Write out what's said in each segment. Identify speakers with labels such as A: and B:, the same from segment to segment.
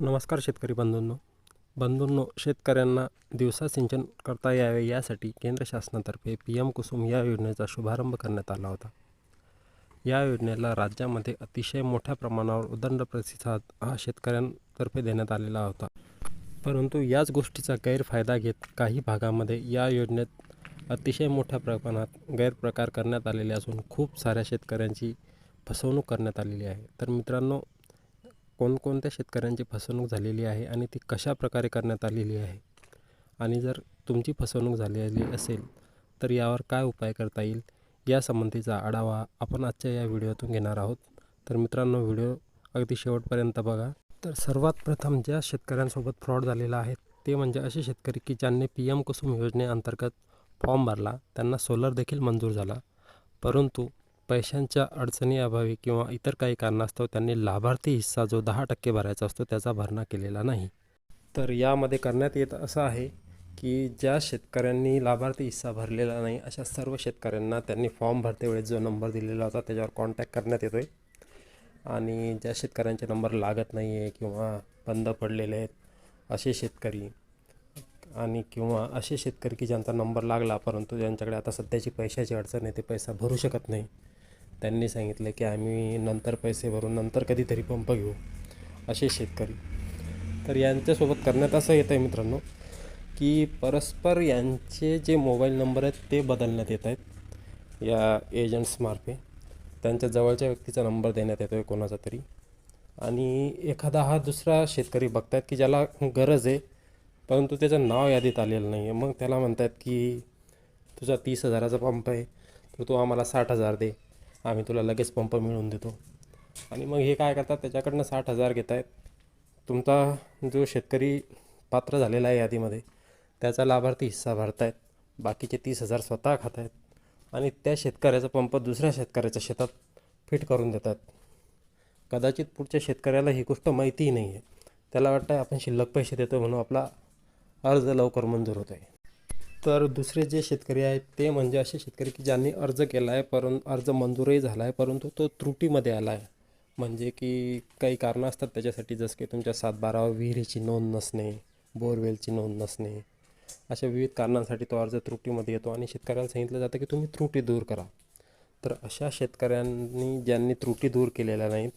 A: नमस्कार शेतकरी बंधूंनो. बंधूंनो शेतकऱ्यांना दिवसा सिंचन करता यावे यासाठी केंद्र शासनातर्फे पी एम कुसुम या योजनेचा शुभारंभ करण्यात आला होता. या योजनेला राज्यामध्ये अतिशय मोठ्या प्रमाणावर उदंड प्रतिसाद हा शेतकऱ्यांतर्फे देण्यात आलेला होता. परंतु याच गोष्टीचा गैरफायदा घेत काही भागामध्ये या योजनेत अतिशय मोठ्या प्रमाणात गैरप्रकार करण्यात आलेले असून खूप साऱ्या शेतकऱ्यांची फसवणूक करण्यात आलेली आहे. तर मित्रांनो कोणकोणत्या शेतकऱ्यांची फसवणूक झालेली आहे आणि ती कशा प्रकारे करण्यात आलेली आहे? आणि जर तुमची फसवणूक झालेली असेल तर यावर काय उपाय करता येईल? यासंबंधीचा आढावा आपण आजच्या या व्हिडिओतून घेणार आहोत. तर मित्रांनो व्हिडिओ अगदी शेवटपर्यंत बघा. तर सर्वात प्रथम ज्या शेतकऱ्यांसोबत फ्रॉड झालेला आहे ते म्हणजे असे शेतकरी की ज्यांनी पी एम कुसुम योजनेअंतर्गत फॉर्म भरला त्यांना सोलर देखील मंजूर झाला. परंतु पैशांच्या अडचणीअभावी किंवा इतर काही कारणास्तव त्यांनी लाभार्थी हिस्सा जो दहा टक्के भरायचा असतो त्याचा भरणा केलेला नाही. तर यामध्ये करण्यात येत असं आहे की ज्या शेतकऱ्यांनी लाभार्थी हिस्सा भरलेला नाही अशा सर्व शेतकऱ्यांना त्यांनी फॉर्म भरते वेळेस जो नंबर दिलेला होता त्याच्यावर कॉन्टॅक्ट करण्यात येतो आहे आणि ज्या शेतकऱ्यांचे नंबर लागत नाही आहे किंवा बंद पडलेले आहेत असे शेतकरी आणि किंवा असे शेतकरी की ज्यांचा नंबर लागला परंतु ज्यांच्याकडे आता सध्याची पैशाची अडचण आहे ते पैसा भरू शकत नाही. त्यांनी सांगितलं की आम्ही नंतर पैसे भरून नंतर कधीतरी पंप घेऊ असे शेतकरी. तर यांच्यासोबत करण्यात असं येतं आहे मित्रांनो की परस्पर यांचे जे मोबाईल नंबर आहेत ते बदलण्यात येत आहेत या एजंट्समार्फे. त्यांच्या जवळच्या व्यक्तीचा नंबर देण्यात येतो आहे कोणाचा तरी. आणि एखादा हा दुसरा शेतकरी बघतात की ज्याला गरज आहे परंतु त्याचं नाव यादीत आलेलं नाही आहे मग त्याला म्हणतात की तुझा तीस हजाराचा पंप आहे तर तू आम्हाला साठ हजार दे. आम्ही तुला लगेच पंप मिळवून देतो. आणि मग हे काय करतात त्याच्याकडनं साठ हजार घेत आहेत तुमचा जो शेतकरी पात्र झालेला आहे यादीमध्ये त्याचा लाभार्थी हिस्सा भरतायत. बाकीचे तीस हजार स्वतः खात आहेत आणि त्या शेतकऱ्याचा पंप दुसऱ्या शेतकऱ्याच्या शेतात फिट करून देतात. कदाचित पुढच्या शेतकऱ्याला ही गोष्ट माहितीही नाही आहे त्याला वाटतं आहे आपण शिल्लक पैसे देतो म्हणून आपला अर्ज लवकर मंजूर होतो आहे तर दुसरे जे शेतकरी आहेत ते म्हणजे असे शेतकरी की ज्यांनी अर्ज केला आहे परंतु अर्ज मंजूरही झाला आहे परंतु तो त्रुटीमध्ये आला आहे म्हणजे की काही कारणं असतात त्याच्यासाठी जसं की तुमच्या सातबारावर विहिरीची नोंद नसणे बोरवेलची नोंद नसणे अशा विविध कारणांसाठी तो अर्ज त्रुटीमध्ये येतो आणि शेतकऱ्याला सांगितलं जातं की तुम्ही त्रुटी दूर करा. तर अशा शेतकऱ्यांनी ज्यांनी त्रुटी दूर केलेल्या नाहीत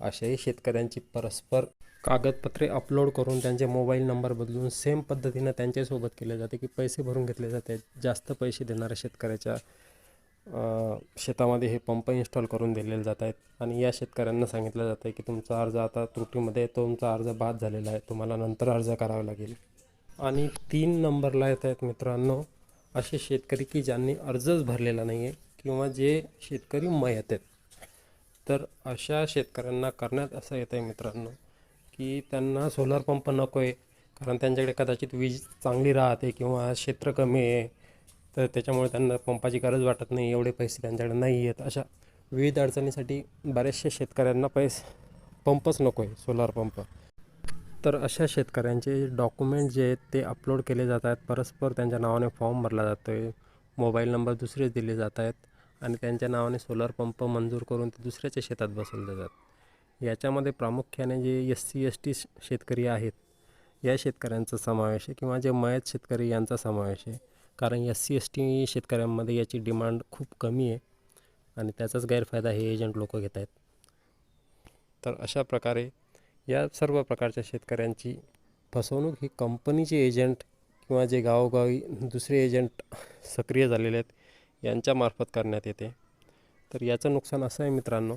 A: अशाही शेतकऱ्यांची परस्पर कागदपत्रे अपलोड करून त्यांचे मोबाईल नंबर बदलून सेम पद्धतीनं त्यांच्यासोबत केले जाते की पैसे भरून घेतले जाते. जास्त पैसे देणाऱ्या शेतकऱ्याच्या शेतामध्ये हे पंप इन्स्टॉल करून दिलेले जात आहेत. आणि या शेतकऱ्यांना सांगितलं जातं आहे की तुमचा अर्ज आता त्रुटीमध्ये तुमचा अर्ज बाद झालेला आहे. तुम्हाला नंतर अर्ज करावा लागेल. आणि तीन नंबरला येत आहेत मित्रांनो असे शेतकरी की ज्यांनी अर्जच भरलेला नाही आहे किंवा जे शेतकरी मयत आहेत. तर अशा शेतकऱ्यांना करण्यात असं येतं आहे मित्रांनो की त्यांना सोलर पंप नको आहे. कारण त्यांच्याकडे कदाचित वीज चांगली राहते किंवा क्षेत्र कमी आहे. तर त्याच्यामुळे त्यांना पंपाची गरज वाटत नाही एवढे पैसे त्यांच्याकडे नाही आहेत. अशा विविध अडचणीसाठी बऱ्याचशा शेतकऱ्यांना पैसे पंपच नको आहे सोलार पंप तर अशा शेतकऱ्यांचे डॉक्युमेंट जे आहेत ते अपलोड केले जात आहेत. परस्पर त्यांच्या नावाने फॉर्म भरला जातो आहे मोबाईल नंबर दुसरेच दिले जात आहेत. आणि त्यांच्या नावाने सोलर पंप मंजूर करून ते दुसऱ्याच्या शेतात बसवले जातात. याच्यामध्ये प्रामुख्याने जे एस सी एस टी शेतकरी आहेत या शेतकऱ्यांचा समावेश आहे किंवा जे मयत शेतकरी यांचा समावेश आहे. कारण एस सी एस टी शेतकऱ्यांमध्ये याची डिमांड खूप कमी आहे आणि त्याचाच गैरफायदा हे एजंट लोक घेत आहेत. तर अशा प्रकारे या सर्व प्रकारच्या शेतकऱ्यांची फसवणूक ही कंपनीचे एजंट किंवा जे गावोगावी दुसरे एजंट सक्रिय झालेले आहेत यांच्यामार्फत करण्यात येते. तर याचं नुकसान असं आहे मित्रांनो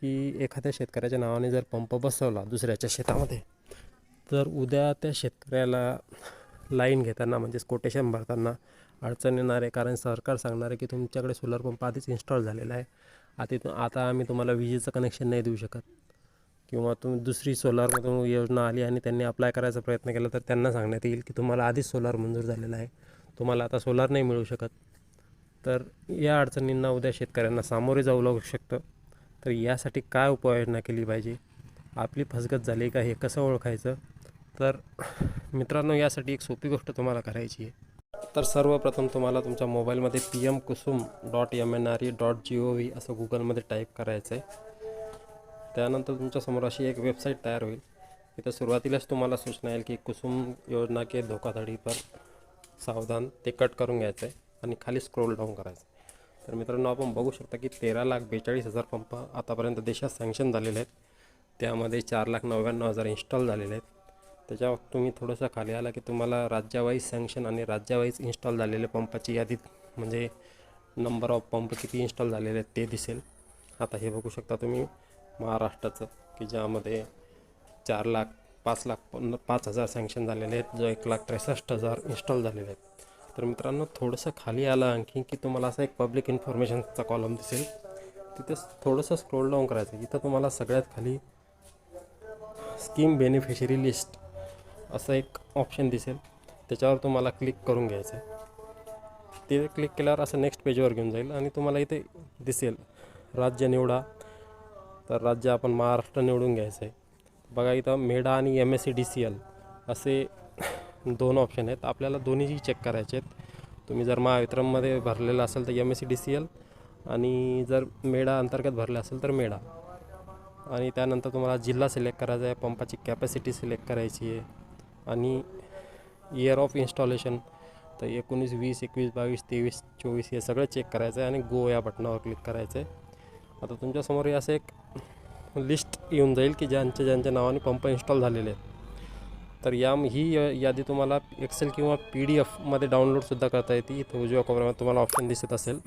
A: की एखाद्या शेतकऱ्याच्या नावाने जर पंप बसवला दुसऱ्याच्या शेतामध्ये तर उद्या त्या शेतकऱ्याला लाईन घेताना म्हणजेच कोटेशन भरताना अडचण येणार आहे. कारण सरकार सांगणार आहे की तुमच्याकडे सोलर पंप आधीच इन्स्टॉल झालेला आहे. आता आता आम्ही तुम्हाला विजेचं कनेक्शन नाही देऊ शकत. किंवा तुम्ही दुसरी सोलारमधून योजना आली आणि त्यांनी अप्लाय करायचा प्रयत्न केला तर त्यांना सांगण्यात येईल की तुम्हाला आधीच सोलार मंजूर झालेला आहे. तुम्हाला आता सोलार नाही मिळू शकत. तर या अडचणींना उद्या शेतकऱ्यांना सामोरे जाऊ लागू शकतं. तर यासाठी काय उपाययोजना केली पाहिजे? आपली फसगत झाली का हे कसं ओळखायचं? तर मित्रांनो यासाठी एक सोपी गोष्ट तुम्हाला करायची आहे. तर सर्वप्रथम तुम्हाला तुमच्या मोबाईलमध्ये P M Kusum dot M N R E dot G O V असं गुगलमध्ये टाईप करायचं आहे. त्यानंतर तुमच्यासमोर अशी एक वेबसाईट तयार होईल. इथं सुरुवातीलाच तुम्हाला सूचना येईल की कुसुम योजना के धोकाधडी पर सावधान ते कट करून घ्यायचं आहे. आणि खाली स्क्रोल डाऊन करायचं. तर मित्रांनो आपण बघू शकता की तेरा लाख बेचाळीस हजार पंप आतापर्यंत देशात सँक्शन झालेले आहेत. त्यामध्ये चार लाख नव्याण्णव हजार इन्स्टॉल झालेले आहेत. त्याच्यावर तुम्ही थोडंसं खाली आला की तुम्हाला राज्यावाईज सँक्शन आणि राज्यावाईज इन्स्टॉल झालेले पंपाची यादीत म्हणजे नंबर ऑफ पंप किती इन्स्टॉल झालेले आहेत ते दिसेल. आता हे बघू शकता तुम्ही महाराष्ट्राचं की ज्यामध्ये चार लाख पाच लाख पन्न पाच हजार सँक्शन झालेले आहेत. जो एक लाख त्रेसष्ट हजार इन्स्टॉल झालेले आहेत. तर मित्रांनो थोडंसं खाली आलं आणखी की तुम्हाला असा एक पब्लिक इन्फॉर्मेशनचा कॉलम दिसेल. तिथे थोडंसं स्क्रोल डाऊन करायचं. इथं तुम्हाला सगळ्यात खाली स्कीम बेनिफिशरी लिस्ट असं एक ऑप्शन दिसेल. त्याच्यावर तुम्हाला क्लिक करून घ्यायचं आहे. ते क्लिक केल्यावर असं नेक्स्ट पेजवर घेऊन जाईल आणि तुम्हाला इथे दिसेल राज्य निवडा. तर राज्य आपण महाराष्ट्र निवडून घ्यायचं आहे. बघा इथं मेडा आणि M S C D C L असे दोन ऑप्शन आहेत. आपल्याला दोन्हीही चेक करायचे आहेत. तुम्ही जर महावितरणमध्ये भरलेलं असेल तर M S C D C L आणि जर मेडा अंतर्गत भरले असेल तर मेडा आणि त्यानंतर तुम्हाला जिल्हा सिलेक्ट करायचा आहे. पंपाची कॅपॅसिटी सिलेक्ट करायची आहे. आणि इयर ऑफ इन्स्टॉलेशन तर एकोणीस वीस एकवीस बावीस तेवीस चोवीस हे सगळं चेक करायचं आहे आणि गो या बटनावर क्लिक करायचं आहे. आता तुमच्यासमोर हे असं एक लिस्ट येऊन जाईल की ज्यांच्या ज्यांच्या नावाने पंप इन्स्टॉल झालेले आहेत. तर या ही य- यादी तुम्हाला एक्सेल किंवा पी डी एफमध्ये डाउनलोडसुद्धा करता येते. इथं उजव्या कोपऱ्यामध्ये तुम्हाला ऑप्शन दिसत असेल.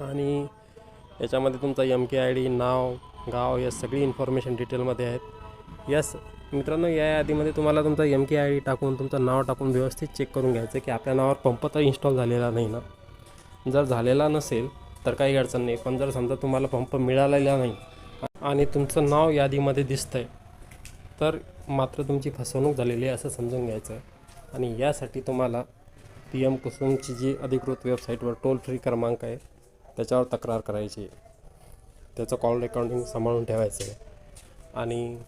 A: आणि याच्यामध्ये तुमचा एम के आय डी नाव गाव या सगळी इन्फॉर्मेशन डिटेलमध्ये आहेत. यस मित्रांनो या यादीमध्ये तुम्हाला तुमचा एम के आय डी टाकून तुमचं नाव टाकून व्यवस्थित चेक करून घ्यायचं की आपल्या नावावर पंप तर इन्स्टॉल झालेला नाही ना. जर झालेला नसेल तर काही अडचण नाही. पण जर समजा तुम्हाला पंप मिळालेला नाही आणि तुमचं नाव यादीमध्ये दिसतं आहे तर मात्र तुमची फसवणूक झालेली आहे असं समजून घ्यायचं. आणि यासाठी तुम्हाला पी एम कुसुमची जी अधिकृत वेबसाईटवर टोल फ्री क्रमांक आहे त्याच्यावर तक्रार करायची आहे. त्याचं कॉल रेकॉर्डिंग सांभाळून ठेवायचं आहे. आणि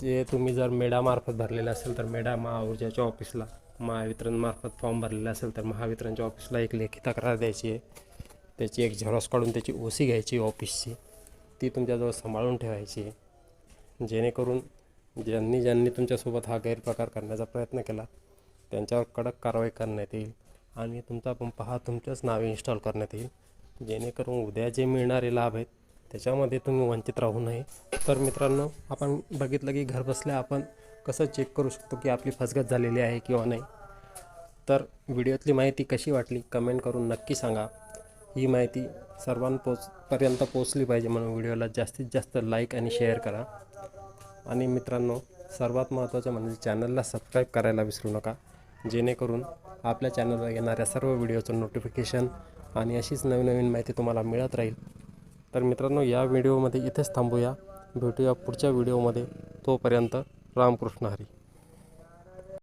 A: जे तुम्ही जर मेडामार्फत भरलेलं असेल तर मेडा महाऊर्जाच्या ऑफिसला महावितरणमार्फत फॉर्म भरलेला असेल तर महावितरणच्या ऑफिसला एक लेखी तक्रार द्यायची आहे. त्याची एक झेरॉक्स काढून त्याची ओ सी घ्यायची ऑफिसची ती तुमच्याजवळ सांभाळून ठेवायची आहे. जेणेकरून ज्यांनी ज्यांनी तुमच्यासोबत हा गैरप्रकार करण्याचा प्रयत्न केला त्यांच्यावर कडक कारवाई करण्यात येईल आणि तुमचा पंप हा तुमच्याच नावे इन्स्टॉल करण्यात येईल. जेणेकरून उद्या जे मिळणारे लाभ आहेत त्याच्यामध्ये तुम्ही वंचित राहू नये. तर मित्रांनो आपण बघितलं की घरबसल्या आपण कसं चेक करू शकतो की आपली फसगत झालेली आहे किंवा नाही. तर व्हिडिओतली माहिती कशी वाटली कमेंट करून नक्की सांगा. ही माहिती सर्वांपोच पर्यंत पोचली पाहिजे म्हणून व्हिडिओला जास्तीत जास्त लाईक आणि शेअर करा. आणि मित्रांनो सर्वात महत्त्वाचं म्हणजे चॅनलला सबस्क्राईब करायला विसरू नका. जेणेकरून आपल्या चॅनलवर येणाऱ्या सर्व व्हिडिओचं नोटिफिकेशन आणि अशीच नवीन नवीन माहिती तुम्हाला मिळत राहील. तर मित्रांनो या व्हिडिओमध्ये इथेच थांबूया. भेटूया पुढच्या व्हिडिओमध्ये. तोपर्यंत रामकृष्ण हरी.